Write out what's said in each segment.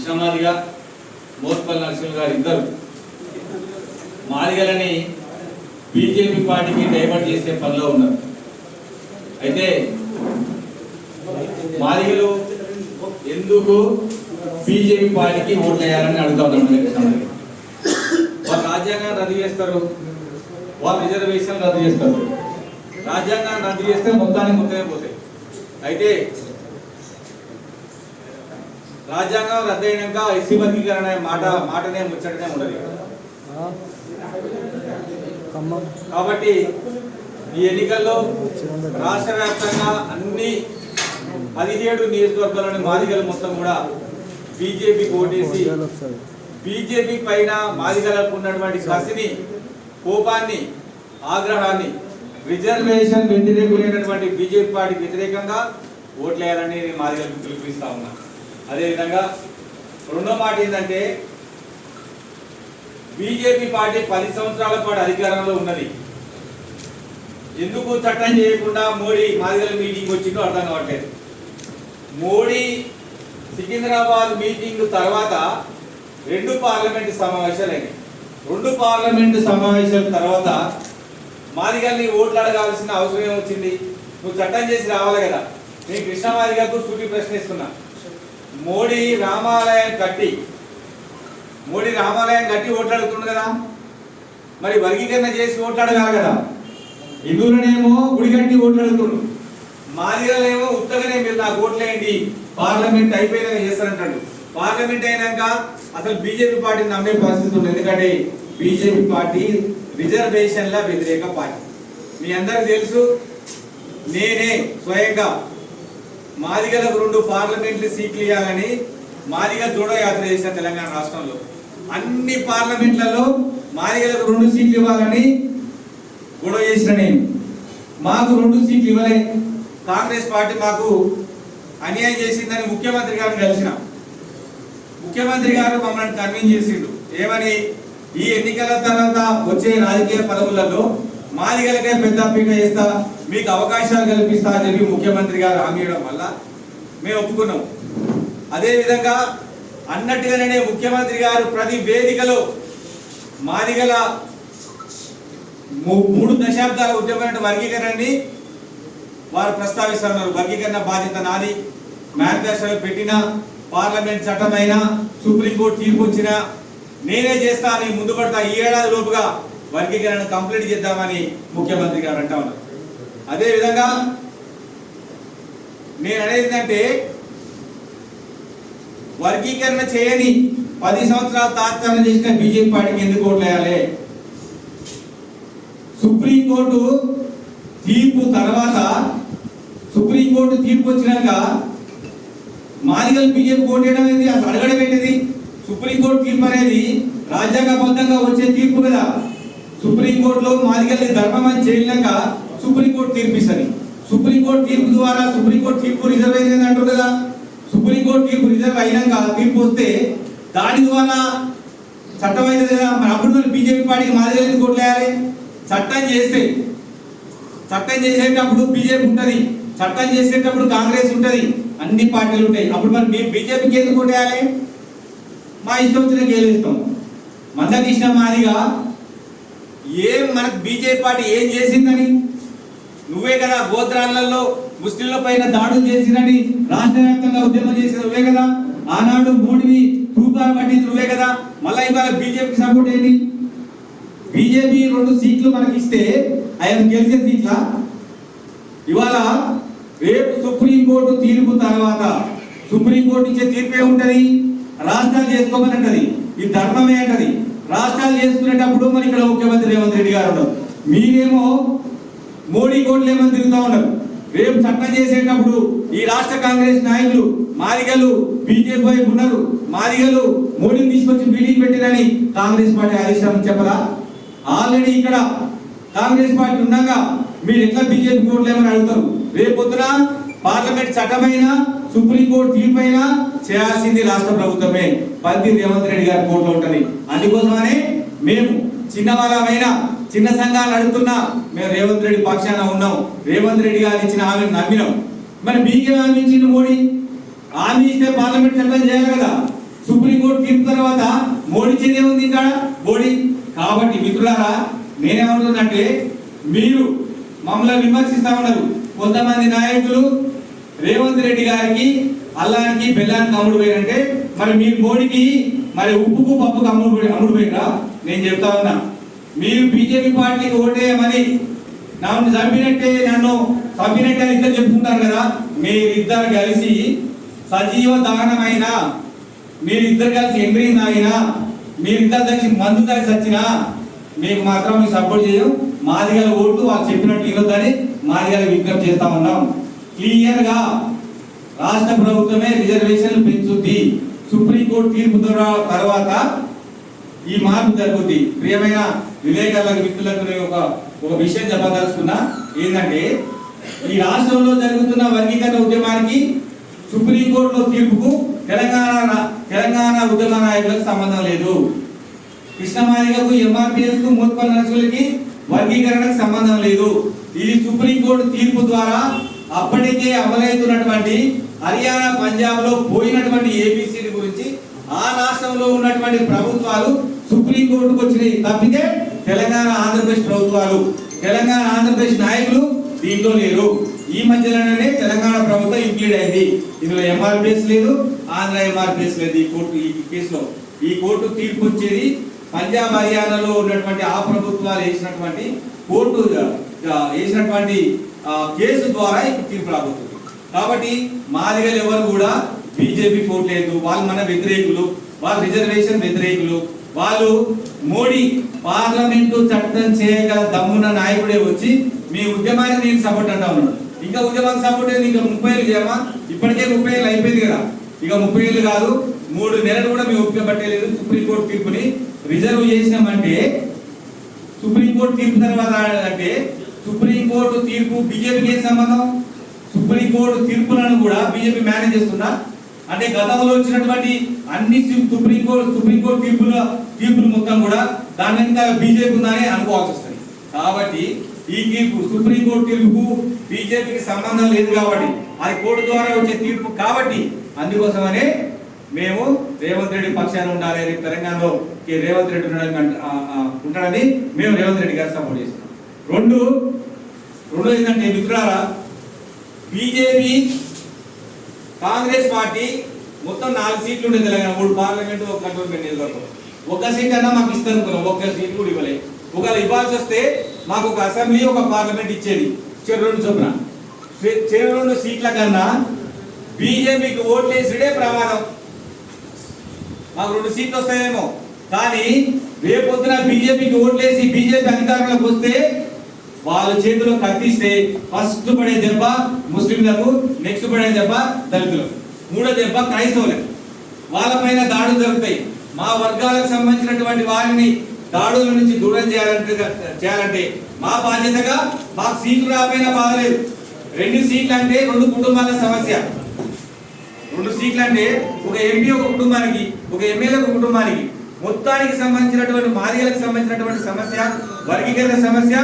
విషమాదిగా మోత్పల్లి నరసింహ గారు ఇద్దరు. మాదిగలని బీజేపీ పార్టీకి డైవర్ట్ చేసే పనిలో ఉన్నారు. అయితే మాదిగలు ఎందుకు బీజేపీ పార్టీకి ఓట్లేయాలని అడుగుతాం వాళ్ళు రాజ్యాంగాన్ని రద్దు చేస్తారు. వాళ్ళు రిజర్వేషన్ రద్దు చేస్తారు. రాజ్యాంగాన్ని రద్దు చేస్తే మొత్తానికి మొత్తమే పోతాయి అయితే రాజ్యాంగం రద్దు అయినాక ఎస్సీ వర్గీకరణ అనే మాట మాటనే ముచ్చటనే ఉండదు కాబట్టి ఈ ఎన్నికల్లో రాష్ట్ర వ్యాప్తంగా అన్ని పదిహేడు నియోజకవర్గాల్లోని మాదిగలు మొత్తం కూడా బీజేపీకి ఓటేసి బీజేపీ పైన మాదిగలకు ఉన్నటువంటి కసిని కోపాన్ని ఆగ్రహాన్ని రిజర్వేషన్ వ్యతిరేకులైనటువంటి బీజేపీ పార్టీకి వ్యతిరేకంగా ఓట్లేయాలని నేను మాదిగలకు పిలుపునిస్తా ఉన్నా. అదేవిధంగా రెండో మాట ఏంటంటే బీజేపీ పార్టీ పది సంవత్సరాల పాటు అధికారంలో ఉన్నది. ఎందుకు చట్టం చేయకుండా మోడీ మాదిగల మీటింగ్ వచ్చిందో అర్థం కావట్లేదు. మోడీ సికింద్రాబాద్ మీటింగ్ తర్వాత రెండు పార్లమెంటు సమావేశాలు అయినాయి రెండు పార్లమెంటు సమావేశాల తర్వాత మాదిగల్ని ఓట్లు అడగాల్సిన అవసరం ఏమొచ్చింది? నువ్వు చట్టం చేసి రావాలి కదా. నేను కృష్ణ కృష్ణమాదిగకు సూటి ప్రశ్నిస్తున్నా. మోడీ రామాలయం కట్టి మోడీ రామాలయం కట్టి ఓట్లు అడుగుతుండు కదా? మరి వర్గీకరణ చేసి ఓట్లు అడగాలి కదా? హిందువులనేమో గుడి కట్టి ఓట్లు అడుగుతుండు మాదిగలేమో ఉత్తగానే మీరు నాకు ఓట్లేయండి. పార్లమెంట్ అయిపోయినాక చేస్తారంటాడు. పార్లమెంట్ అయినాక అసలు బీజేపీ పార్టీని నమ్మే పరిస్థితి ఉంది. ఎందుకంటే బీజేపీ పార్టీ రిజర్వేషన్ల వ్యతిరేక పార్టీ. మీ అందరికి తెలుసు నేనే స్వయంగా మాదిగలకు రెండు పార్లమెంట్లు సీట్లు ఇవ్వాలని మాదిగ జోడో యాత్ర చేసిన తెలంగాణ రాష్ట్రంలో. అన్ని పార్లమెంట్లలో మాదిగలకు రెండు సీట్లు ఇవ్వాలని గొడవ చేసిన నేను. మాకు రెండు సీట్లు ఇవ్వలే. కాంగ్రెస్ పార్టీ మాకు అన్యాయం చేసిందని ముఖ్యమంత్రి గారిని కలిసిన. ముఖ్యమంత్రి గారు మమ్మల్ని కన్విన్స్ చేసిండు. ఏమని? ఈ ఎన్నికల తర్వాత వచ్చే రాజకీయ పదవులలో మాదిగలకే పెద్ద పీట చేస్తా మీకు అవకాశాలు కల్పిస్తా అని చెప్పి ముఖ్యమంత్రి గారు హామీ ఇవ్వడం వల్ల మేము ఒప్పుకున్నాం. అదేవిధంగా అన్నట్టుగానే ముఖ్యమంత్రి గారు ప్రతి వేదికలో మాదిగల మూ- మూడు దశాబ్దాల ఉద్యమైన వర్గీకరణని వారు ప్రస్తావిస్తున్నారు. వర్గీకరణ బాధ్యత నాది. మేనిఫెస్టోలో పెట్టిన పార్లమెంట్ చట్టమైనా సుప్రీంకోర్టు తీర్పు వచ్చినా నేనే చేస్తా అని ముందు పడతా. ఈ ఏడాది లోపుగా వర్గీకరణ కంప్లీట్ చేద్దామని ముఖ్యమంత్రి గారు అంటా ఉన్నారు. అదేవిధంగా నేను అనేది ఏంటంటే వర్గీకరణ చేయని పది సంవత్సరాలు తాత్కాలం చేసిన బీజేపీ పార్టీకి ఎందుకు ఓట్లు వేయాలి? సుప్రీంకోర్టు తీర్పు తర్వాత సుప్రీంకోర్టు తీర్పు వచ్చినాక మాదిగలు బీజేపీ ఓటేయడం అనేది అసలు అడగడం ఏంటిది? సుప్రీంకోర్టు తీర్పు అనేది రాజ్యాంగబద్ధంగా వచ్చే తీర్పు కదా. సుప్రీంకోర్టులో మాదిగల్ని ధర్మం అని చేయలేక సుప్రీంకోర్టు తీర్పిస్తుంది. సుప్రీంకోర్టు తీర్పు ద్వారా సుప్రీంకోర్టు తీర్పు రిజర్వ్ అయింది అంటారు కదా? సుప్రీంకోర్టు తీర్పు రిజర్వ్ అయినాక తీర్పు వస్తే దాని ద్వారా చట్టం అయితే కదా? మరి అప్పుడు మరి బీజేపీ పార్టీకి మాదిగలు ఎందుకు వేయాలి? చట్టం చేస్తే చట్టం చేసేటప్పుడు బీజేపీ ఉంటుంది. చట్టం చేసేటప్పుడు కాంగ్రెస్ ఉంటుంది. అన్ని పార్టీలు ఉంటాయి. అప్పుడు మరి మేము బీజేపీకి ఎందుకు కొట్టేయాలి మా ఇష్టం వచ్చిన గెలుస్తాం. మందకృష్ణ మాదిగా ఏం మనకు బీజేపీ పార్టీ ఏం చేసిందని? నువ్వే కదా గోత్రాలలో ముస్లింల పైన దాడులు చేసినని రాష్ట్ర వ్యాప్తంగా ఉద్యమం చేసిన నువ్వే కదా? ఆనాడు మోడీని తూపాలు పట్టింది నువ్వే కదా? మళ్ళీ ఇవాళ బీజేపీకి సపోర్ట్ ఏంటి? బీజేపీ రెండు సీట్లు మనకి ఇస్తే ఆయన గెలిచే సీట్ల? ఇవాళ రేపు సుప్రీంకోర్టు తీర్పు తర్వాత సుప్రీంకోర్టు ఇచ్చే తీర్పు ఏముంటది రాష్ట్రాలు చేసుకోమని అంటది. ఇది ధర్మమే అంటది. రాష్ట్రాలు చేసుకునేటప్పుడు మరి ఇక్కడ ముఖ్యమంత్రి రేవంత్ రెడ్డి గారు ఉన్నారు. మీరేమో మోడీ కోట్లు ఏమని తిరుగుతూ ఉన్నారు. రేపు చట్టం చేసేటప్పుడు ఈ రాష్ట్ర కాంగ్రెస్ నాయకులు మాదిగలు బీజేపీ వైపు ఉన్నారు. మాదిగలు మోడీని తీసుకొచ్చి బిల్డింగ్ పెట్టిరని కాంగ్రెస్ పార్టీ ఆదేశం చెప్పరా? ఆల్రెడీ ఇక్కడ కాంగ్రెస్ పార్టీ ఉన్నాక మీరు ఎట్లా బీజేపీ కోట్లు ఏమని అడుగుతారు? రేపు పొద్దున పార్లమెంట్ చట్టమైనా సుప్రీంకోర్టు తీర్పైనా చేయాల్సింది రాష్ట్ర ప్రభుత్వమే. పంతి రేవంత్ రెడ్డి గారి కోర్టులో ఉంటుంది. అందుకోసమనే మేము చిన్నవాళ్ళమైనా చిన్న సంఘాలు అడుగుతున్నా మేము రేవంత్ రెడ్డి పక్షాన ఉన్నాం. రేవంత్ రెడ్డి గారు ఇచ్చిన హామీని నమ్మినాం. మరి మీకేం హామీ ఇచ్చింది మోడీ? హామీ ఇస్తే పార్లమెంట్ చట్టం చేయాలి కదా. తర్వాత మోడీ చేదే ఉంది ఇక్కడ మోడీ? కాబట్టి మిత్రులారా నేనేమంటున్నానంటే మీరు మమ్మల్ని విమర్శిస్తా ఉన్నారు. కొంతమంది నాయకులు రేవంత్ రెడ్డి గారికి అల్లానికి బెల్లానికి అమ్ముడు పోయారంటే మరి మీరు మోడీకి మరి ఉప్పుకు పప్పుకు అమ్ముడు పోయి- అమ్ముడు పోయిరా నేను చెప్తా ఉన్నా. మీరు బీజేపీ పార్టీకి ఓటేయమని నన్ను చంపినట్టే నన్ను చంపినట్టే ఇద్దరు చెప్పుకుంటారు కదా. మీరిద్దరు కలిసి సజీవ దానమైన మీరిద్దరు కలిసి ఎంగ్రీన్ తాగినా మీరిద్దరు కలిసి మందు తాగి చచ్చినా మీకు మాత్రం మీకు సపోర్ట్ చేయం మాదిగల ఓట్లు వాళ్ళు చెప్పినట్టు ఇవ్వద్దని మాదిగల విజ్ఞప్తి చేస్తా ఉన్నాం. క్లియర్గా రాష్ట్ర ప్రభుత్వమే రిజర్వేషన్లు పెంచుద్ది. కోర్టు తీర్పు తర్వాత ఈ మార్పు జరుగుతుంది ప్రియమైన వివేకాలకు మిత్రులకు నేను ఒక ఒక విషయం చెప్పదలుచుకున్నా. ఏంటంటే ఈ రాష్ట్రంలో జరుగుతున్న వర్గీకరణ ఉద్యమానికి సుప్రీంకోర్టులో తీర్పుకు తెలంగాణ తెలంగాణ ఉద్యమ నాయకులకు సంబంధం లేదు. కృష్ణమాలికకు ఎంఆర్పిఎస్కు మూత్పల్ నర్సులకి వర్గీకరణకు సంబంధం లేదు. ఇది సుప్రీంకోర్టు తీర్పు ద్వారా అప్పటికే అమలవుతున్నటువంటి హర్యానా పంజాబ్లో పోయినటువంటి ఏబీసీ ఆ రాష్ట్రంలో ఉన్నటువంటి ప్రభుత్వాలు సుప్రీంకోర్టుకు వచ్చినాయి తప్పితే తెలంగాణ ఆంధ్రప్రదేశ్ ప్రభుత్వాలు తెలంగాణ ఆంధ్రప్రదేశ్ నాయకులు దీంట్లో లేరు. ఈ మధ్యలోనే తెలంగాణ ప్రభుత్వం ఇంక్లూడ్ అయింది. ఇందులో ఎంఆర్పిఎస్ లేదు ఆంధ్ర ఎంఆర్పిఎస్ లేదు ఈ కోర్టు ఈ కేసులో. ఈ కోర్టు తీర్పు వచ్చేది పంజాబ్ హర్యానాలో ఉన్నటువంటి ఆ ప్రభుత్వాలు వేసినటువంటి కోర్టు వేసినటువంటి కేసు ద్వారా ఇప్పుడు తీర్పు రాబోతుంది. కాబట్టి మాదిగలు ఎవరు కూడా బీజేపీ లేదు వాళ్ళు మన వ్యతిరేకులు వాళ్ళు రిజర్వేషన్ వ్యతిరేకులు. వాళ్ళు మోడీ పార్లమెంటు చట్టం చేయగల దమ్మున నాయకుడే వచ్చి మీ ఉద్యమాన్ని నేను సపోర్ట్ అంటా ఉన్నాడు. ఇంకా ఉద్యమానికి సపోర్ట్ అయింది ఇంకా ముప్పై ఏళ్ళు చేయమా? ఇప్పటికే ముప్పై ఏళ్ళు అయిపోయింది కదా. ఇక ముప్పై ఏళ్ళు కాదు మూడు నెలలు కూడా మేము ఒప్పుక పట్టలేదు సుప్రీంకోర్టు తీర్పుని. రిజర్వ్ చేసినామంటే సుప్రీంకోర్టు తీర్పు తర్వాత అంటే సుప్రీంకోర్టు తీర్పు బీజేపీకి ఏం సంబంధం? సుప్రీంకోర్టు తీర్పులను కూడా బీజేపీ మేనేజ్ చేస్తుందా? అంటే గతంలో వచ్చినటువంటి అన్ని సుప్రీంకోర్టు సుప్రీంకోర్టు తీర్పుల తీర్పులు మొత్తం కూడా దాని వెనుక బీజేపీ ఉందని అనుకోవాల్సి వస్తుంది కాబట్టి ఈ తీర్పు సుప్రీంకోర్టు తీర్పుకు బీజేపీకి సంబంధం లేదు కాబట్టి అది కోర్టు ద్వారా వచ్చే తీర్పు కాబట్టి అందుకోసమనే మేము రేవంత్ రెడ్డి పక్షాన ఉండాలి అని తెలంగాణలో కే. రేవంత్ రెడ్డి ఉండడానికి ఉంటాడని మేము రేవంత్ రెడ్డి గారు సపోర్ట్ చేస్తున్నాం. రెండు రెండు ఏంటంటే మిత్రులారా బీజేపీ కాంగ్రెస్ పార్టీ మొత్తం నాలుగు సీట్లు ఉండే తెలంగాణ మూడు పార్లమెంట్ ఒక కంటోన్మెంట్ నియోజకవర్గం. ఒక సీట్ అన్నా మాకు ఇస్తారనుకున్నాం ఒక్క సీట్ కూడా ఇవ్వలే. ఒకవేళ ఇవ్వాల్సి వస్తే మాకు ఒక అసెంబ్లీ ఒక పార్లమెంట్ ఇచ్చేది చెరువు రెండు చొప్పున. చెరువు రెండు సీట్ల కన్నా బీజేపీకి ఓట్లు ప్రమాదం మాకు రెండు సీట్లు వస్తాయేమో. కానీ రేపొద్దున బీజేపీకి ఓట్లేసి బీజేపీ అధికారంలోకి వస్తే వాళ్ళ చేతిలో కత్తిస్తే ఫస్ట్ పడే దెబ్బ ముస్లింలకు నెక్స్ట్ పడే దెబ్బ దళితులకు. మూడో దెబ్బ క్రైస్తవులకు వాళ్ళపైన దాడులు జరుగుతాయి. మా వర్గాలకు సంబంధించినటువంటి వారిని దాడుల నుంచి దూరం చేయాలంటే చేయాలంటే మా బాధ్యతగా మాకు సీట్లు రాకపోయినా బాగలేదు. రెండు సీట్లు అంటే రెండు కుటుంబాల సమస్య. రెండు సీట్లు అంటే ఒక ఎంపీ ఒక కుటుంబానికి ఒక ఎమ్మెల్యే ఒక కుటుంబానికి. మొత్తానికి సంబంధించినటువంటి మాదిగలకు సంబంధించినటువంటి సమస్య వర్గీకరణ సమస్య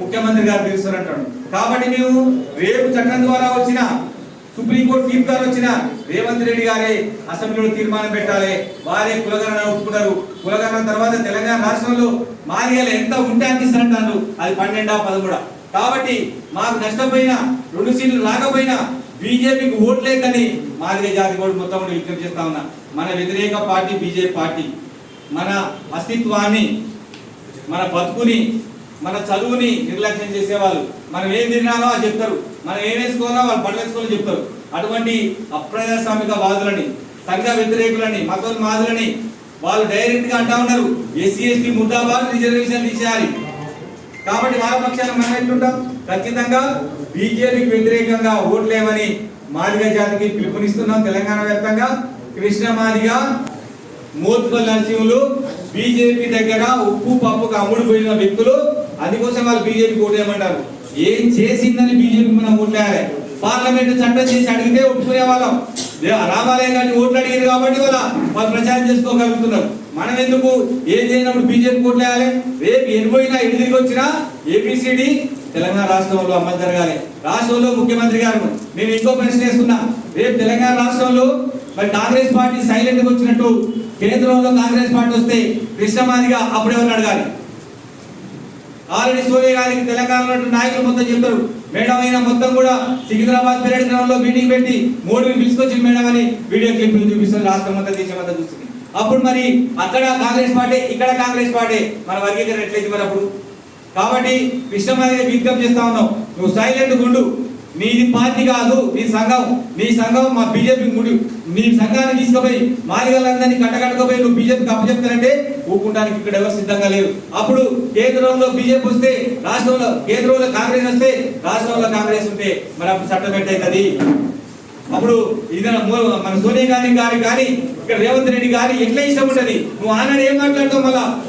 ముఖ్యమంత్రి గారు తీరుస్తారంటాడు కాబట్టి నీవు రేపు చట్టం ద్వారా వచ్చిన సుప్రీంకోర్టు తీర్పు ద్వారా వచ్చిన రేవంత్ రెడ్డి గారే అసెంబ్లీలో తీర్మానం పెట్టాలి. వారే కులగరణ ఒప్పుకున్నారు కులగరణ తర్వాత తెలంగాణ రాష్ట్రంలో మాదిగలు ఎంత ఉంటే అందిస్తారంటారు అది పన్నెండా పదమూడా. కాబట్టి మాకు నష్టపోయినా రెండు సీట్లు రాకపోయినా బీజేపీకి ఓట్లేకని మాదిగ జాతి కూడా మొత్తం కూడా విజ్ఞప్తి చేస్తా ఉన్నా. మన వ్యతిరేక పార్టీ బీజేపీ పార్టీ. మన అస్తిత్వాన్ని మన బతుకుని మన చదువుని నిర్లక్ష్యం చేసేవాళ్ళు. మనం ఏం తిన్నానో అది చెప్తారు. మనం ఏం వేసుకోవాలో వాళ్ళు బట్టలు వేసుకోవాలని చెప్తారు. అటువంటి అప్రజాస్వామిక వాదులని సంఘ వ్యతిరేకులని మతోన్మాదులని వాళ్ళు డైరెక్ట్గా అంటా ఉన్నారు. ఎస్సీ ఎస్టీ ముద్దాబాద్ రిజర్వేషన్ తీసేయాలి. కాబట్టి వాళ్ళ పక్షాన మనం ఎట్లుంటాం? ఖచ్చితంగా బీజేపీకి వ్యతిరేకంగా ఓట్లేమని మాదిగ జాతికి పిలుపునిస్తున్నాం తెలంగాణ వ్యాప్తంగా. కృష్ణ మాదిగ మోత్పల్ నరసింహులు బీజేపీ దగ్గర ఉప్పు పప్పుకు అమ్ముడు పోయిన వ్యక్తులు అందుకోసం వాళ్ళు బీజేపీ ఓటేయమంటారు ఏం చేసిందని బీజేపీ మనం ఓట్లేయాలి పార్లమెంట్ చట్టం చేసి అడిగితే ఒప్పుకునే వాళ్ళం. రామాలయం కానీ ఓట్లు అడిగారు కాబట్టి వాళ్ళ వాళ్ళు ప్రచారం చేసుకోగలుగుతున్నారు. మనం ఎందుకు ఏం చేయనప్పుడు బీజేపీ ఓట్లేయాలి రేపు ఎనిపోయినా ఎటు తిరిగి వచ్చినా ఏబిసిడి తెలంగాణ రాష్ట్రంలో అమలు జరగాలి. రాష్ట్రంలో ముఖ్యమంత్రి గారు నేను ఇంకో ప్రశ్న వేస్తున్నా. రేపు తెలంగాణ రాష్ట్రంలో మరి కాంగ్రెస్ పార్టీ సైలెంట్గా వచ్చినట్టు కేంద్రంలో కాంగ్రెస్ పార్టీ వస్తే కృష్ణమాదిగా అప్పుడు అడగాలి? ఆల్రెడీ సోనియా గాంధీకి తెలంగాణలో నాయకులు మొత్తం చెప్తారు. మేడం అయినా మొత్తం కూడా సికింద్రాబాద్ పర్యటన గ్రౌండ్లో మీటింగ్ పెట్టి మోడీని పిలుచుకొచ్చి మేడం అని వీడియో క్లిప్లు చూపిస్తారు రాష్ట్రం అంతా దేశం అంతా చూస్తుంది. అప్పుడు మరి అక్కడ కాంగ్రెస్ పార్టీ ఇక్కడ కాంగ్రెస్ పార్టీ మన వర్గీకరణ ఎట్లయితే మరి అప్పుడు? కాబట్టి కృష్ణమాదిగా విజ్ఞప్తి చేస్తా ఉన్నావు నువ్వు సైలెంట్ గుండు నీది పార్టీ కాదు నీ సంఘం. నీ సంఘం మా బీజేపీ ముడి నీ సంఘాన్ని తీసుకుపోయి మాదిగలందరినీ కట్టకట్టుకుపోయి నువ్వు బీజేపీకి అప్పచెప్తానంటే ఊపుకుంటానికి ఇక్కడ ఎవరు సిద్ధంగా లేరు. అప్పుడు కేంద్రంలో బీజేపీ వస్తే రాష్ట్రంలో కేంద్రంలో కాంగ్రెస్ వస్తే రాష్ట్రంలో కాంగ్రెస్ ఉంటే మరి అప్పుడు చట్టం ఎట్లయితుంది? అప్పుడు ఇది మన సోనియా గాంధీ గారి కానీ ఇక్కడ రేవంత్ రెడ్డి గారి ఎట్లా ఇష్టం ఉంటుంది? నువ్వు ఆనాడు ఏం మాట్లాడతావు మళ్ళా?